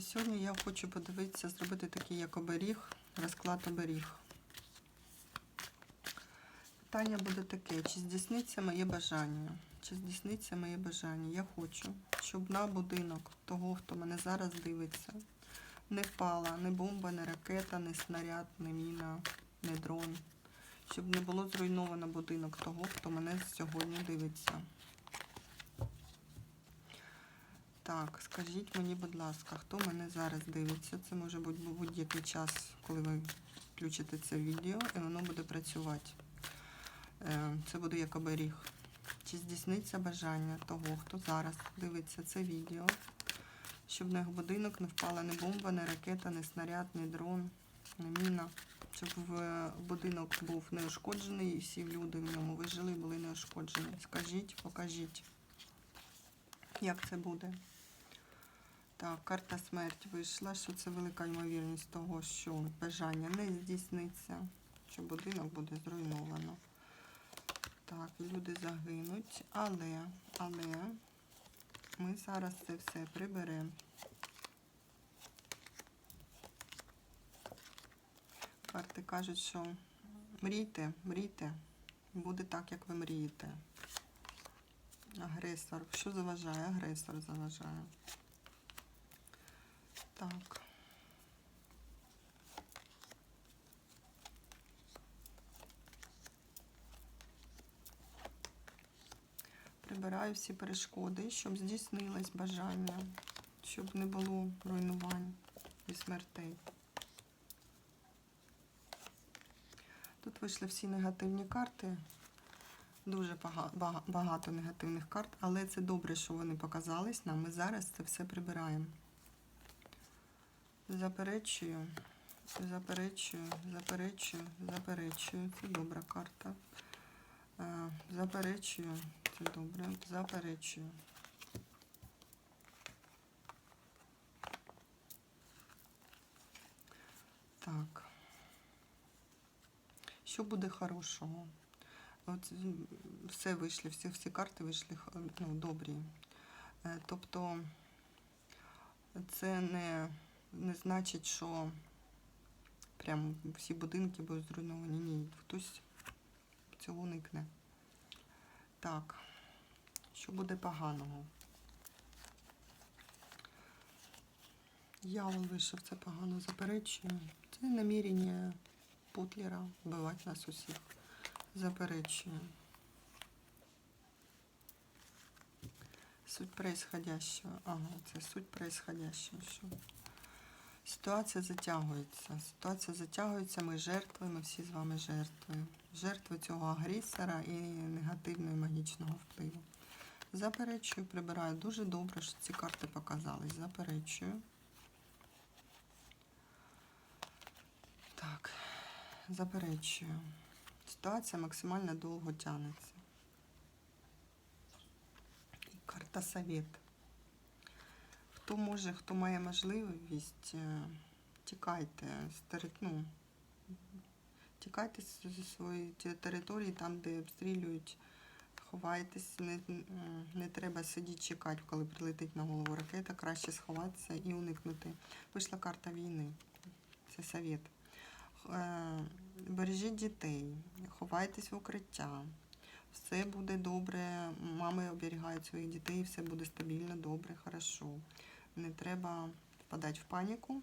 Сьогодні я хочу подивитися, зробити такий як оберіг, розклад оберіг. Питання буде таке: чи здійсниться моє бажання? Чи здійсниться моє бажання? Я хочу, щоб на будинок того, хто мене зараз дивиться, не впала ні бомба, ні ракета, ні снаряд, ні міна, ні дрон. Щоб не було зруйновано будинок того, хто мене сьогодні дивиться. Так, скажіть мені, будь ласка, хто мене зараз дивиться? Це може бути будь-який час, коли ви включите це відео, і воно буде працювати. Е, Це буде як оберіг. Чи здійсниться бажання того, хто зараз дивиться це відео, щоб на його будинок не впала ні бомба, ні ракета, ні снаряд, ні дрон, ні міна. Щоб будинок був неушкоджений і всі люди в ньому вижили і були неушкоджені. Скажіть, покажіть, як це буде. Так, карта смерть вийшла, що це велика ймовірність того, що бажання не здійсниться, що будинок буде зруйновано. Так, люди загинуть, але, але ми зараз це все приберемо. Карти кажуть, що мрійте, мрійте, буде так, як ви мрієте. Агресор. Що заважає? Агресор заважає. Так. Прибираю всі перешкоди, щоб здійснилось бажання, щоб не було руйнувань і смертей. Тут вийшли всі негативні карти. Дуже бага- бага- багато негативних карт, але це добре, що вони показались нам. Ми зараз це все прибираємо. Заперечую, заперечую, заперечую, заперечую. Це добра карта. Е, Заперечую, це добре. Заперечую. Так. Що буде хорошого? От все вийшли, всі, всі карти вийшли ну, добрі. Е, Тобто це не, не значить, що прям всі будинки будуть зруйновані. Ні, хтось цього уникне. Так, що буде поганого? Дьявол вийшов, це погано заперечую. Це намірення Путлера вбивати нас усіх. Заперечую. Суть происходящего. Ага, це суть происходящего. Що? Ситуація затягується. Ситуація затягується, ми жертви, ми всі з вами жертви. Жертви цього агресора і негативного і магічного впливу. Заперечую, прибираю. Дуже добре, що ці карти показались. Заперечую. Так, заперечую. Ситуація максимально довго тягнеться. І карта совет. Хто може, хто має можливість, е, тікайте з ну, тікайте зі своєї території, там, де обстрілюють, ховайтесь, не, не треба сидіти чекати, коли прилетить на голову ракета, краще сховатися і уникнути. Вийшла карта війни. Це совет. Е, Бережіть дітей, ховайтесь в укриття. Все буде добре. Мами оберігають своїх дітей, все буде стабільно, добре, хорошо. Не треба впадати в паніку.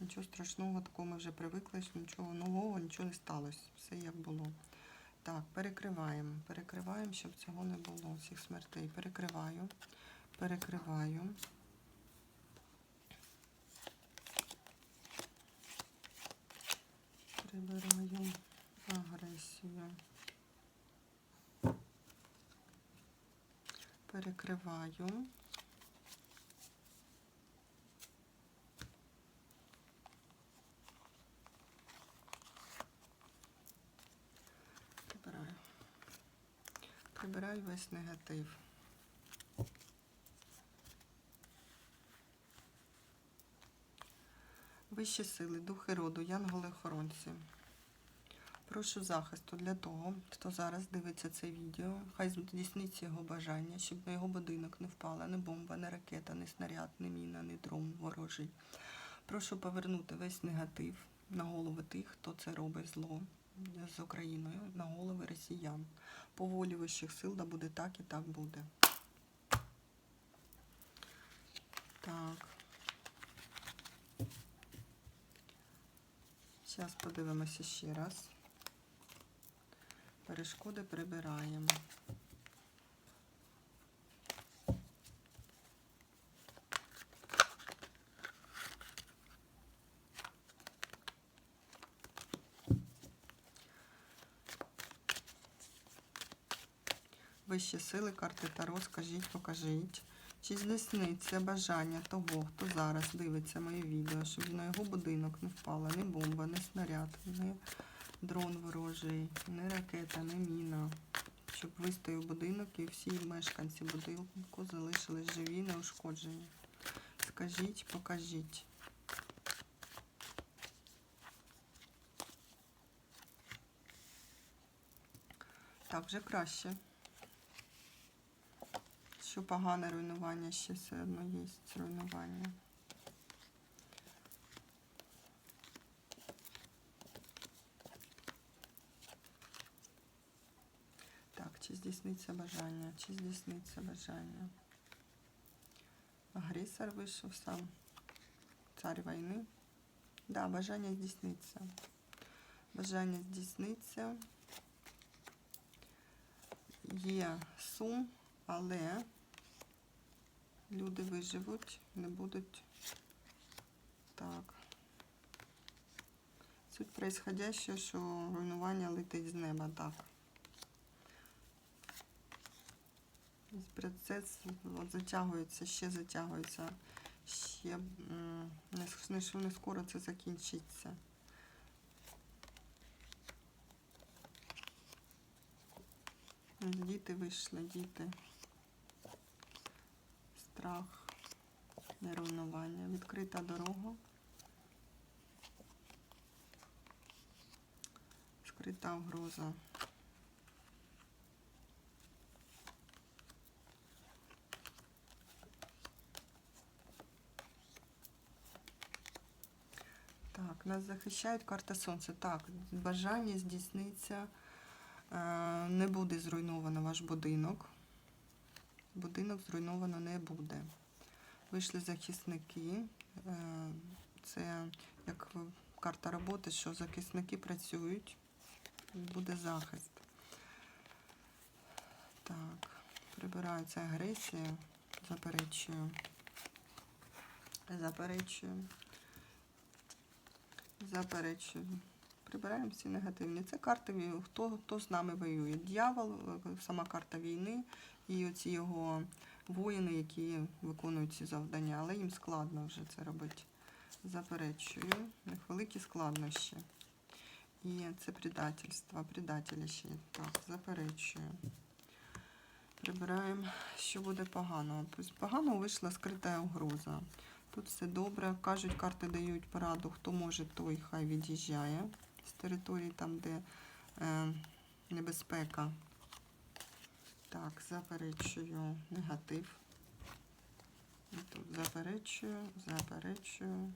Нічого страшного, такого ми вже привикли, що нічого нового, нічого не сталося. Все як було. Так, перекриваємо. Перекриваємо, щоб цього не було, всіх смертей. Перекриваю. Перекриваю. Прибираю агресію. Перекриваю. Прибираю весь негатив. Вищі сили, духи роду, янголи-охоронці. Прошу захисту для того, хто зараз дивиться це відео. Хай здійсниться його бажання, щоб на його будинок не впала ні бомба, ні ракета, ні снаряд, ні міна, ні дрон ворожий. Прошу повернути весь негатив на голови тих, хто це робить зло з Україною, на голови росіян. По волі вищих сил, да буде так і так буде. Так. Зараз подивимося ще раз. Перешкоди прибираємо. Вищі сили, карти Таро, скажіть, покажіть. Чи здійсниться бажання того, хто зараз дивиться моє відео, щоб на його будинок не впала ні бомба, ні снаряд, ні дрон ворожий, ні ракета, ні міна. Щоб вистояв будинок і всі мешканці будинку залишились живі, неушкоджені. Скажіть, покажіть. Так, вже краще. Що погане руйнування ще все одно є руйнування. Так, чи здійсниться бажання, чи здійсниться бажання. Агресор вийшов сам. Цар війни. Да, бажання здійсниться. Бажання здійсниться. Є сум, але люди виживуть, не будуть так. Суть происходящего, що руйнування летить з неба, так. Процес от, затягується, ще затягується, ще не, не скоро це закінчиться. Діти вийшли, діти. Страх, неруйнування, відкрита дорога. Скрита угроза. Так, нас захищають карта сонця. Так, бажання здійсниться. Е, Не буде зруйновано ваш будинок. Будинок зруйновано не буде. Вийшли захисники. Е, Це як карта роботи, що захисники працюють. Буде захист. Так, прибирається агресія. Заперечую. Заперечую. Заперечую. Прибираємо всі негативні. Це карти, хто, хто з нами воює. Дьявол, е, сама карта війни і оці його воїни, які виконують ці завдання, але їм складно вже це робити. Заперечую. У них великі складнощі. І це предательство, предателі. Так, заперечую. Прибираємо, що буде погано. Тобто погано вийшла скрита угроза. Тут все добре. Кажуть, карти дають пораду, хто може, той хай від'їжджає з території, там, де е, небезпека. Так, заперечую негатив. І Тут заперечую, заперечую,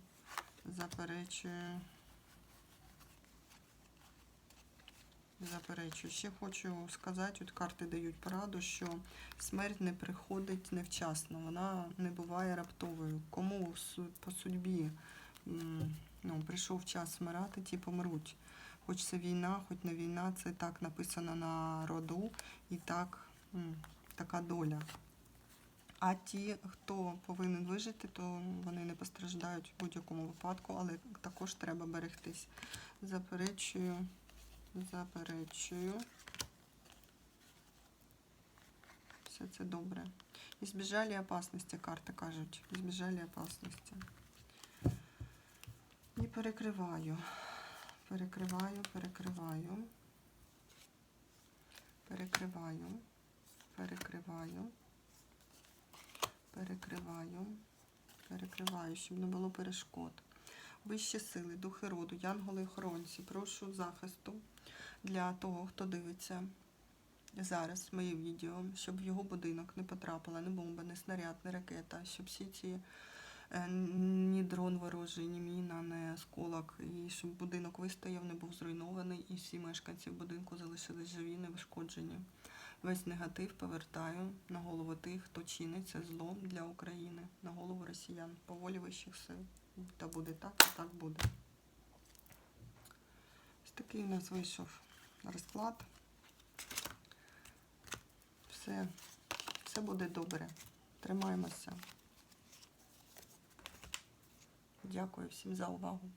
заперечую. Заперечую. Ще хочу сказати, от карти дають пораду, що смерть не приходить невчасно, вона не буває раптовою. Кому по судьбі ну, прийшов час вмирати, ті помруть. Хоч це війна, хоч не війна, це так написано на роду і так, така доля. А ті, хто повинен вижити, то вони не постраждають в будь-якому випадку, але також треба берегтись. Заперечую, заперечую. Все це добре. Избежали опасності, карти кажуть. Избежали опасності. І перекриваю. Перекриваю, перекриваю. Перекриваю. Перекриваю. Перекриваю. Перекриваю, щоб не було перешкод. Вищі сили, духи роду, янголи охоронці, прошу захисту для того, хто дивиться зараз моє відео, щоб в його будинок не потрапила ні бомба, ні снаряд, ні ракета, щоб всі ці е, ні дрон ворожий, ні міна, ні осколок, і щоб будинок вистояв, не був зруйнований, і всі мешканці будинку залишились живі, невишкоджені. Весь негатив повертаю на голову тих, хто чинить це зло для України, на голову росіян, по волі вищих сил. Та буде так, і так буде. Ось такий у нас вийшов розклад. Все, все буде добре. Тримаємося. Дякую всім за увагу.